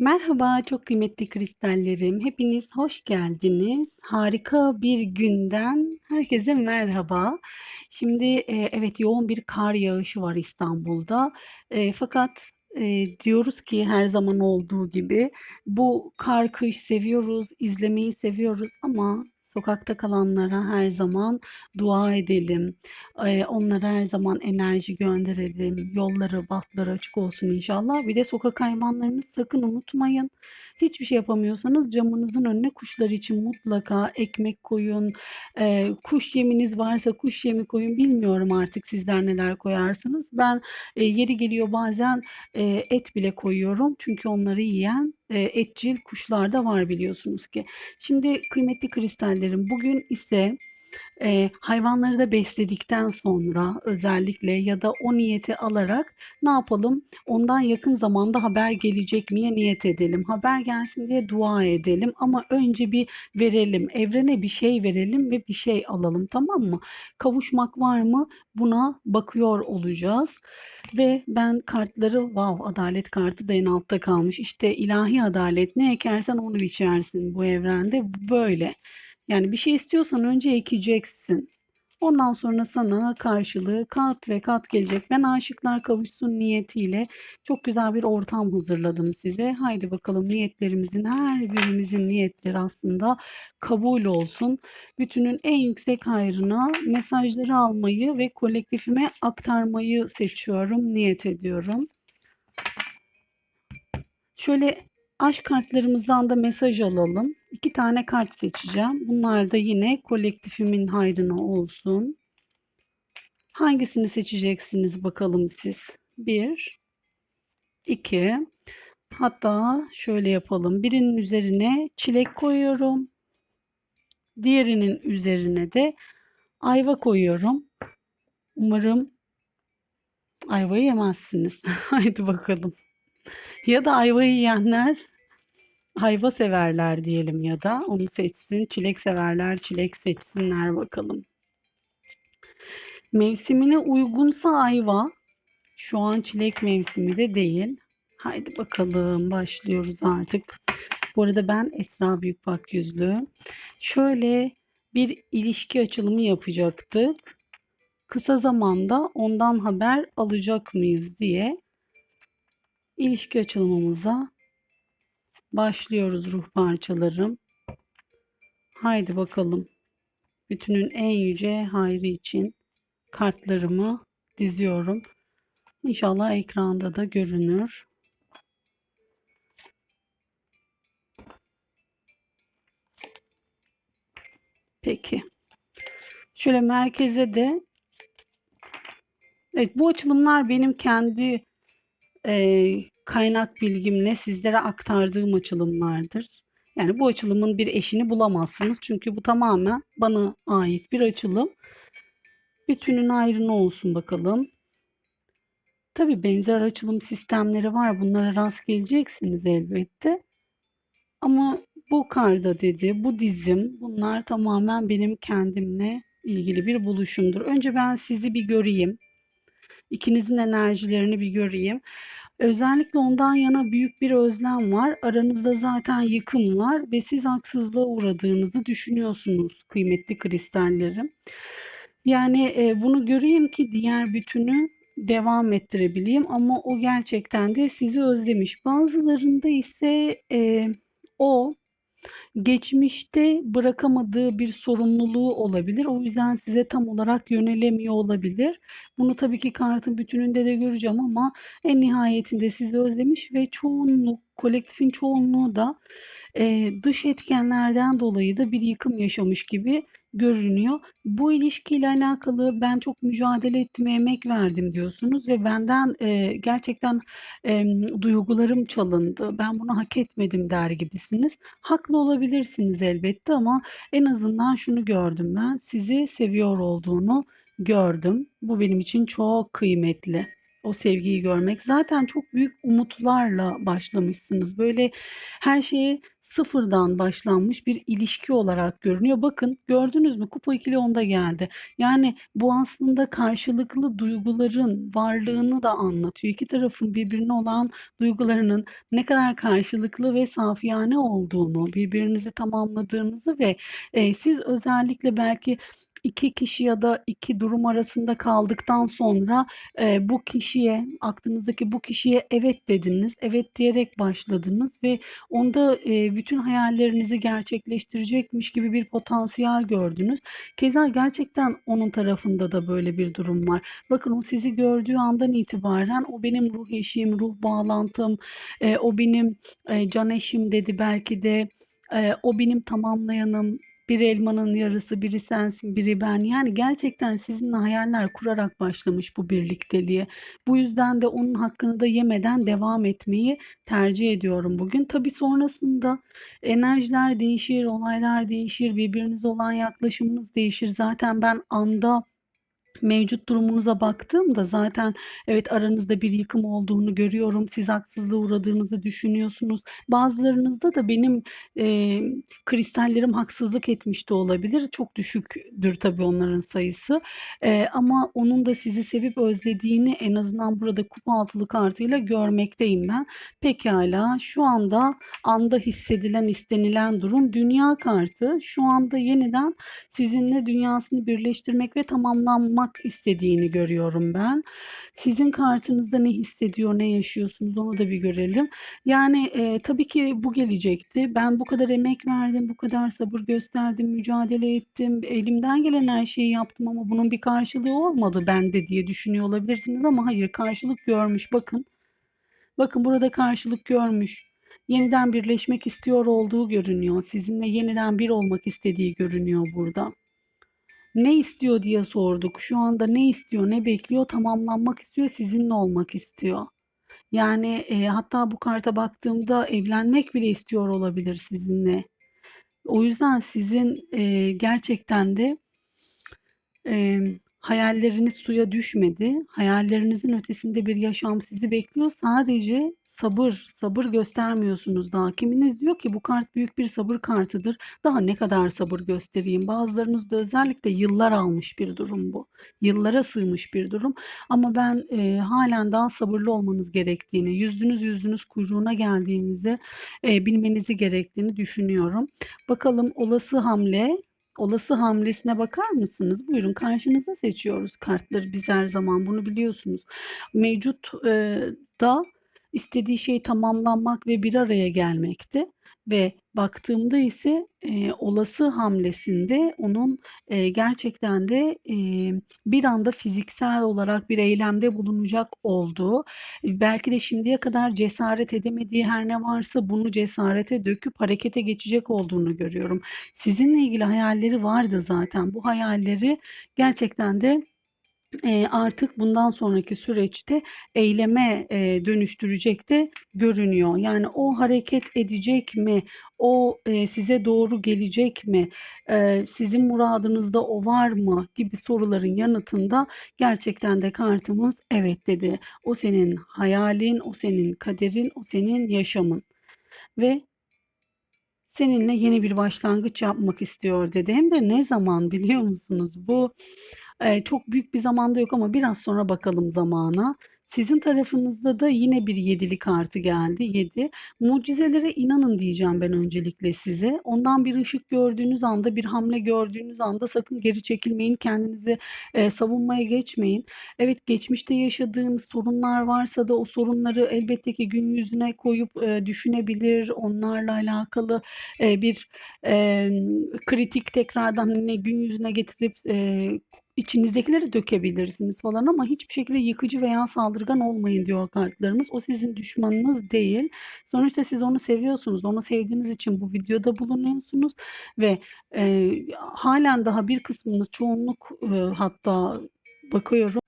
Merhaba çok kıymetli kristallerim. Hepiniz hoş geldiniz. Harika bir günden herkese merhaba. Şimdi e, evet yoğun bir kar yağışı var İstanbul'da. E, fakat e, diyoruz ki her zaman olduğu gibi bu kar kış seviyoruz, izlemeyi seviyoruz ama sokakta kalanlara her zaman dua edelim. Onlara her zaman enerji gönderelim. Yolları, bahtları açık olsun inşallah. Bir de sokak hayvanlarınızı sakın unutmayın. Hiçbir şey yapamıyorsanız camınızın önüne kuşlar için mutlaka ekmek koyun. E, kuş yeminiz varsa kuş yemi koyun. Bilmiyorum artık sizler neler koyarsınız. Ben e, yeri geliyor bazen e, et bile koyuyorum. Çünkü onları yiyen e, etçil kuşlar da var biliyorsunuz ki. Şimdi kıymetli kristallerim bugün ise e, hayvanları da besledikten sonra özellikle ya da o niyeti alarak ne yapalım? Ondan yakın zamanda haber gelecek miye niyet edelim. Haber gelsin diye dua edelim ama önce bir verelim. Evrene bir şey verelim ve bir şey alalım tamam mı? Kavuşmak var mı? Buna bakıyor olacağız. Ve ben kartları wow adalet kartı da en altta kalmış. İşte ilahi adalet ne ekersen onu biçersin bu evrende böyle. Yani bir şey istiyorsan önce ekeceksin. Ondan sonra sana karşılığı kat ve kat gelecek. Ben aşıklar kavuşsun niyetiyle çok güzel bir ortam hazırladım size. Haydi bakalım niyetlerimizin her birimizin niyetleri aslında kabul olsun. Bütünün en yüksek hayrına mesajları almayı ve kolektifime aktarmayı seçiyorum, niyet ediyorum. Şöyle aşk kartlarımızdan da mesaj alalım. İki tane kart seçeceğim. Bunlar da yine kolektifimin hayrına olsun. Hangisini seçeceksiniz bakalım siz? Bir, iki, hatta şöyle yapalım. Birinin üzerine çilek koyuyorum. Diğerinin üzerine de ayva koyuyorum. Umarım ayvayı yemezsiniz. Haydi bakalım. Ya da ayvayı yiyenler ayva severler diyelim ya da onu seçsin. Çilek severler çilek seçsinler bakalım. Mevsimine uygunsa ayva. Şu an çilek mevsimi de değil. Haydi bakalım başlıyoruz artık. Bu arada ben Esra Büyükbak Yüzlü. Şöyle bir ilişki açılımı yapacaktık. Kısa zamanda ondan haber alacak mıyız diye ilişki açılımımıza başlıyoruz ruh parçalarım. Haydi bakalım. Bütünün en yüce hayrı için kartlarımı diziyorum. İnşallah ekranda da görünür. Peki. Şöyle merkeze de Evet bu açılımlar benim kendi e, kaynak bilgimle sizlere aktardığım açılımlardır. Yani bu açılımın bir eşini bulamazsınız. Çünkü bu tamamen bana ait bir açılım. Bütünün ayrını olsun bakalım. Tabi benzer açılım sistemleri var. Bunlara rast geleceksiniz elbette. Ama bu karda dedi, bu dizim bunlar tamamen benim kendimle ilgili bir buluşumdur. Önce ben sizi bir göreyim. İkinizin enerjilerini bir göreyim. Özellikle ondan yana büyük bir özlem var. Aranızda zaten yıkım var ve siz haksızlığa uğradığınızı düşünüyorsunuz kıymetli kristallerim. Yani e, bunu göreyim ki diğer bütünü devam ettirebileyim ama o gerçekten de sizi özlemiş. Bazılarında ise e, o geçmişte bırakamadığı bir sorumluluğu olabilir. O yüzden size tam olarak yönelemiyor olabilir. Bunu tabii ki kartın bütününde de göreceğim ama en nihayetinde sizi özlemiş ve çoğunluk, kolektifin çoğunluğu da e, dış etkenlerden dolayı da bir yıkım yaşamış gibi görünüyor. Bu ilişkiyle alakalı ben çok mücadele etmeye emek verdim diyorsunuz ve benden e, gerçekten e, duygularım çalındı. Ben bunu hak etmedim der gibisiniz. Haklı olabilirsiniz elbette ama en azından şunu gördüm ben. Sizi seviyor olduğunu gördüm. Bu benim için çok kıymetli. O sevgiyi görmek. Zaten çok büyük umutlarla başlamışsınız. Böyle her şeye sıfırdan başlanmış bir ilişki olarak görünüyor. Bakın gördünüz mü? Kupa ikili onda geldi. Yani bu aslında karşılıklı duyguların varlığını da anlatıyor. İki tarafın birbirine olan duygularının ne kadar karşılıklı ve safiyane olduğunu, birbirinizi tamamladığınızı ve e, siz özellikle belki iki kişi ya da iki durum arasında kaldıktan sonra e, bu kişiye, aklınızdaki bu kişiye evet dediniz, evet diyerek başladınız ve onda e, bütün hayallerinizi gerçekleştirecekmiş gibi bir potansiyel gördünüz. Keza gerçekten onun tarafında da böyle bir durum var. Bakın o sizi gördüğü andan itibaren o benim ruh eşim, ruh bağlantım, e, o benim e, can eşim dedi belki de. E, o benim tamamlayanım, bir elmanın yarısı, biri sensin, biri ben. Yani gerçekten sizinle hayaller kurarak başlamış bu birlikteliğe. Bu yüzden de onun hakkını da yemeden devam etmeyi tercih ediyorum bugün. Tabii sonrasında enerjiler değişir, olaylar değişir, birbirinize olan yaklaşımınız değişir. Zaten ben anda mevcut durumunuza baktığımda zaten evet aranızda bir yıkım olduğunu görüyorum. Siz haksızlığa uğradığınızı düşünüyorsunuz. Bazılarınızda da benim e, kristallerim haksızlık etmiş de olabilir. Çok düşüktür tabii onların sayısı. E, ama onun da sizi sevip özlediğini en azından burada kupa altılı kartıyla görmekteyim ben. Pekala şu anda anda hissedilen istenilen durum dünya kartı. Şu anda yeniden sizinle dünyasını birleştirmek ve tamamlanmak istediğini görüyorum ben. Sizin kartınızda ne hissediyor, ne yaşıyorsunuz onu da bir görelim. Yani e, tabii ki bu gelecekti. Ben bu kadar emek verdim, bu kadar sabır gösterdim, mücadele ettim. Elimden gelen her şeyi yaptım ama bunun bir karşılığı olmadı bende diye düşünüyor olabilirsiniz ama hayır karşılık görmüş. Bakın. Bakın burada karşılık görmüş. Yeniden birleşmek istiyor olduğu görünüyor. Sizinle yeniden bir olmak istediği görünüyor burada. Ne istiyor diye sorduk. Şu anda ne istiyor, ne bekliyor? Tamamlanmak istiyor, sizinle olmak istiyor. Yani e, hatta bu karta baktığımda evlenmek bile istiyor olabilir sizinle. O yüzden sizin e, gerçekten de e, hayalleriniz suya düşmedi. Hayallerinizin ötesinde bir yaşam sizi bekliyor. Sadece sabır, sabır göstermiyorsunuz daha. Kiminiz diyor ki bu kart büyük bir sabır kartıdır. Daha ne kadar sabır göstereyim? Bazılarınız da özellikle yıllar almış bir durum bu. Yıllara sığmış bir durum. Ama ben e, halen daha sabırlı olmanız gerektiğini, yüzünüz yüzünüz kuyruğuna geldiğinizi e, bilmenizi gerektiğini düşünüyorum. Bakalım olası hamle olası hamlesine bakar mısınız? Buyurun karşınıza seçiyoruz kartları biz her zaman bunu biliyorsunuz. Mevcut e, da istediği şey tamamlanmak ve bir araya gelmekti. Ve baktığımda ise e, olası hamlesinde onun e, gerçekten de e, bir anda fiziksel olarak bir eylemde bulunacak olduğu, belki de şimdiye kadar cesaret edemediği her ne varsa bunu cesarete döküp harekete geçecek olduğunu görüyorum. Sizinle ilgili hayalleri vardı zaten. Bu hayalleri gerçekten de artık bundan sonraki süreçte eyleme dönüştürecek de görünüyor. Yani o hareket edecek mi? O size doğru gelecek mi? Sizin muradınızda o var mı? Gibi soruların yanıtında gerçekten de kartımız evet dedi. O senin hayalin, o senin kaderin, o senin yaşamın. Ve seninle yeni bir başlangıç yapmak istiyor dedi. Hem de ne zaman biliyor musunuz? Bu Eee, çok büyük bir zamanda yok ama biraz sonra bakalım zamana. Sizin tarafınızda da yine bir yedili kartı geldi. 7. Mucizelere inanın diyeceğim ben öncelikle size. Ondan bir ışık gördüğünüz anda, bir hamle gördüğünüz anda sakın geri çekilmeyin. Kendinizi e, savunmaya geçmeyin. Evet geçmişte yaşadığınız sorunlar varsa da o sorunları elbette ki gün yüzüne koyup e, düşünebilir. Onlarla alakalı e, bir e, kritik tekrardan yine gün yüzüne getirip e, içinizdekileri dökebilirsiniz falan ama hiçbir şekilde yıkıcı veya saldırgan olmayın diyor kartlarımız. O sizin düşmanınız değil. Sonuçta siz onu seviyorsunuz. Onu sevdiğiniz için bu videoda bulunuyorsunuz ve e, halen daha bir kısmınız çoğunluk e, hatta bakıyorum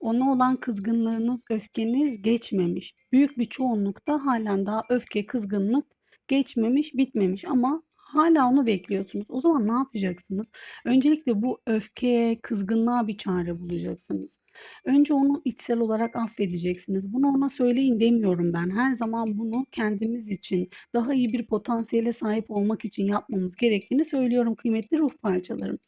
ona olan kızgınlığınız, öfkeniz geçmemiş. Büyük bir çoğunlukta halen daha öfke, kızgınlık geçmemiş, bitmemiş ama Hala onu bekliyorsunuz. O zaman ne yapacaksınız? Öncelikle bu öfkeye, kızgınlığa bir çare bulacaksınız. Önce onu içsel olarak affedeceksiniz. Bunu ona söyleyin demiyorum ben. Her zaman bunu kendimiz için, daha iyi bir potansiyele sahip olmak için yapmamız gerektiğini söylüyorum kıymetli ruh parçalarım.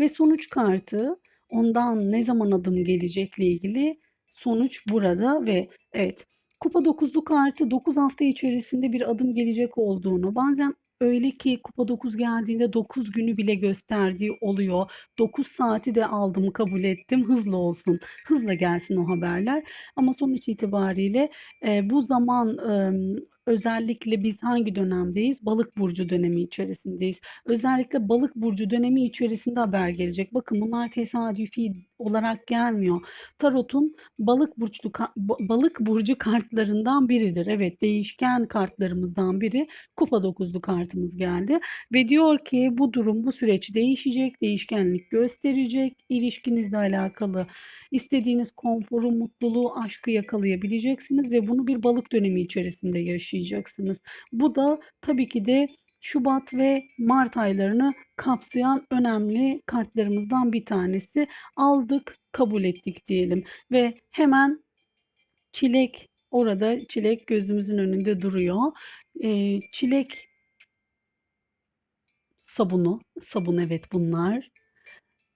Ve sonuç kartı ondan ne zaman adım gelecekle ilgili sonuç burada ve evet Kupa 9'lu kartı 9 hafta içerisinde bir adım gelecek olduğunu, bazen öyle ki Kupa 9 geldiğinde 9 günü bile gösterdiği oluyor. 9 saati de aldım, kabul ettim. Hızlı olsun, hızla gelsin o haberler. Ama sonuç itibariyle e, bu zaman e, özellikle biz hangi dönemdeyiz? Balık burcu dönemi içerisindeyiz. Özellikle balık burcu dönemi içerisinde haber gelecek. Bakın bunlar tesadüfi olarak gelmiyor. Tarot'un balık burçlu balık burcu kartlarından biridir. Evet, değişken kartlarımızdan biri. Kupa 9'lu kartımız geldi ve diyor ki bu durum, bu süreç değişecek, değişkenlik gösterecek. İlişkinizle alakalı istediğiniz konforu, mutluluğu, aşkı yakalayabileceksiniz ve bunu bir balık dönemi içerisinde yaşayacaksınız. Bu da tabii ki de Şubat ve Mart aylarını kapsayan önemli kartlarımızdan bir tanesi. Aldık, kabul ettik diyelim ve hemen çilek orada çilek gözümüzün önünde duruyor. Ee, çilek sabunu, sabun evet bunlar.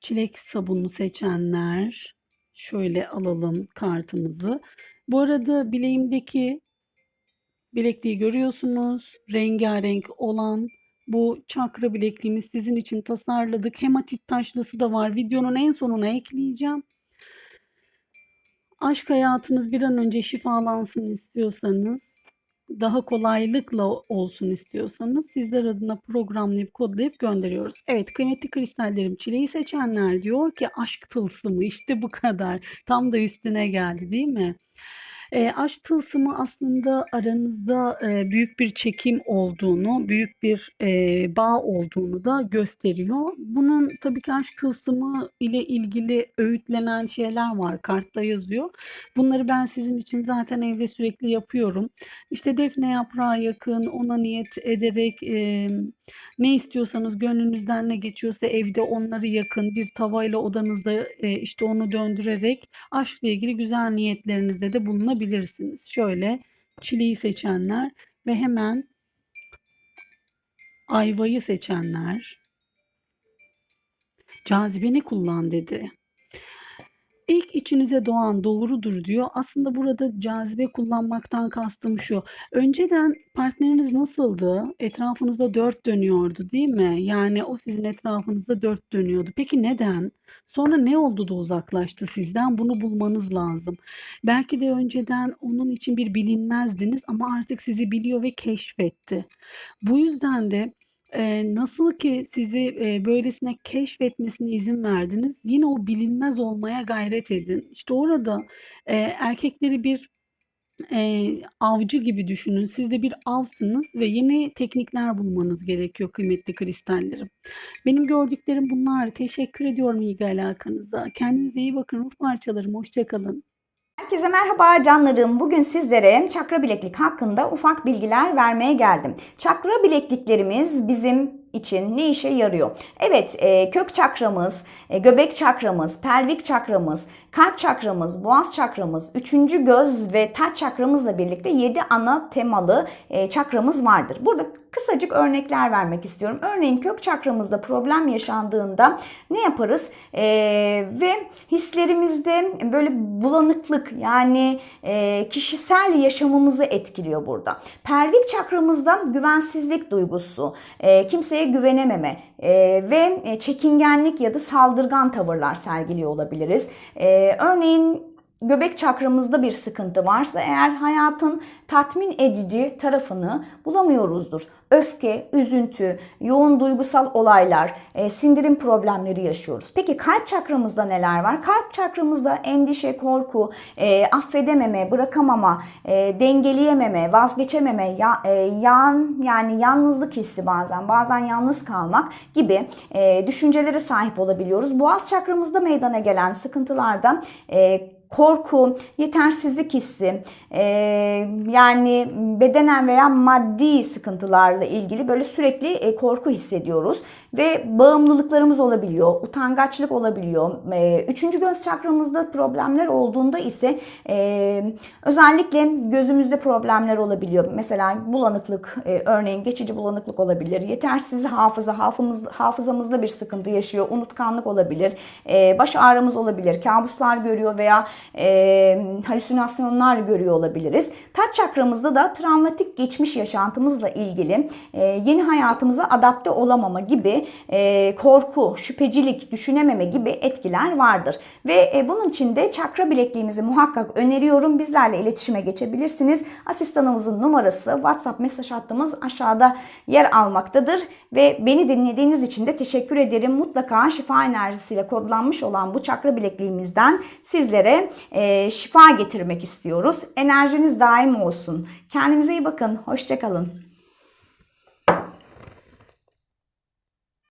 Çilek sabunu seçenler şöyle alalım kartımızı. Bu arada bileğimdeki bilekliği görüyorsunuz. Rengarenk olan bu çakra bilekliğimiz sizin için tasarladık. Hematit taşlısı da var. Videonun en sonuna ekleyeceğim. Aşk hayatınız bir an önce şifalansın istiyorsanız, daha kolaylıkla olsun istiyorsanız sizler adına programlayıp kodlayıp gönderiyoruz. Evet kıymetli kristallerim çileği seçenler diyor ki aşk tılsımı işte bu kadar. Tam da üstüne geldi değil mi? E, aşk tılsımı aslında aranızda e, büyük bir çekim olduğunu, büyük bir e, bağ olduğunu da gösteriyor. Bunun tabii ki aşk tılsımı ile ilgili öğütlenen şeyler var, kartta yazıyor. Bunları ben sizin için zaten evde sürekli yapıyorum. İşte defne yaprağı yakın, ona niyet ederek e, ne istiyorsanız gönlünüzden ne geçiyorsa evde onları yakın bir tavayla odanızda e, işte onu döndürerek aşkla ilgili güzel niyetlerinizde de bulunabilirsiniz. Şöyle çileği seçenler ve hemen ayvayı seçenler cazibeni kullan dedi. İlk içinize doğan doğrudur diyor. Aslında burada cazibe kullanmaktan kastım şu. Önceden partneriniz nasıldı? Etrafınızda dört dönüyordu, değil mi? Yani o sizin etrafınızda dört dönüyordu. Peki neden? Sonra ne oldu da uzaklaştı sizden? Bunu bulmanız lazım. Belki de önceden onun için bir bilinmezdiniz ama artık sizi biliyor ve keşfetti. Bu yüzden de e, nasıl ki sizi e, böylesine keşfetmesine izin verdiniz, yine o bilinmez olmaya gayret edin. İşte orada e, erkekleri bir e, avcı gibi düşünün. Siz de bir avsınız ve yeni teknikler bulmanız gerekiyor kıymetli kristallerim. Benim gördüklerim bunlar. Teşekkür ediyorum ilgi alakanıza. Kendinize iyi bakın ruh parçalarım. Hoşçakalın. Herkese merhaba canlarım. Bugün sizlere çakra bileklik hakkında ufak bilgiler vermeye geldim. Çakra bilekliklerimiz bizim için ne işe yarıyor? Evet, e, kök çakramız, e, göbek çakramız, pelvik çakramız, kalp çakramız, boğaz çakramız, üçüncü göz ve taç çakramızla birlikte 7 ana temalı e, çakramız vardır. Burada kısacık örnekler vermek istiyorum. Örneğin kök çakramızda problem yaşandığında ne yaparız? E, ve hislerimizde böyle bulanıklık yani e, kişisel yaşamımızı etkiliyor burada. Pelvik çakramızda güvensizlik duygusu, e, kimseye güvenememe e, ve e, çekingenlik ya da saldırgan tavırlar sergiliyor olabiliriz. E, örneğin göbek çakramızda bir sıkıntı varsa eğer hayatın tatmin edici tarafını bulamıyoruzdur. Öfke, üzüntü, yoğun duygusal olaylar, e, sindirim problemleri yaşıyoruz. Peki kalp çakramızda neler var? Kalp çakramızda endişe, korku, e, affedememe, bırakamama, e, dengeleyememe, vazgeçememe, ya, e, yan yani yalnızlık hissi bazen, bazen yalnız kalmak gibi e, düşüncelere sahip olabiliyoruz. Boğaz çakramızda meydana gelen sıkıntılarda e, korku, yetersizlik hissi, e, yani bedenen veya maddi sıkıntılarla ilgili böyle sürekli e, korku hissediyoruz ve bağımlılıklarımız olabiliyor, utangaçlık olabiliyor. E, üçüncü göz çakramızda problemler olduğunda ise e, özellikle gözümüzde problemler olabiliyor. Mesela bulanıklık, e, örneğin geçici bulanıklık olabilir, yetersiz hafıza, hafımız, hafızamızda bir sıkıntı yaşıyor, unutkanlık olabilir, e, baş ağrımız olabilir, kabuslar görüyor veya e, halüsinasyonlar görüyor olabiliriz. Taç çakramızda da travmatik geçmiş yaşantımızla ilgili e, yeni hayatımıza adapte olamama gibi e, korku, şüphecilik, düşünememe gibi etkiler vardır. Ve e, bunun için de çakra bilekliğimizi muhakkak öneriyorum. Bizlerle iletişime geçebilirsiniz. Asistanımızın numarası WhatsApp mesaj hattımız aşağıda yer almaktadır. Ve beni dinlediğiniz için de teşekkür ederim. Mutlaka şifa enerjisiyle kodlanmış olan bu çakra bilekliğimizden sizlere e, şifa getirmek istiyoruz. Enerjiniz daim olsun. Kendinize iyi bakın. Hoşçakalın.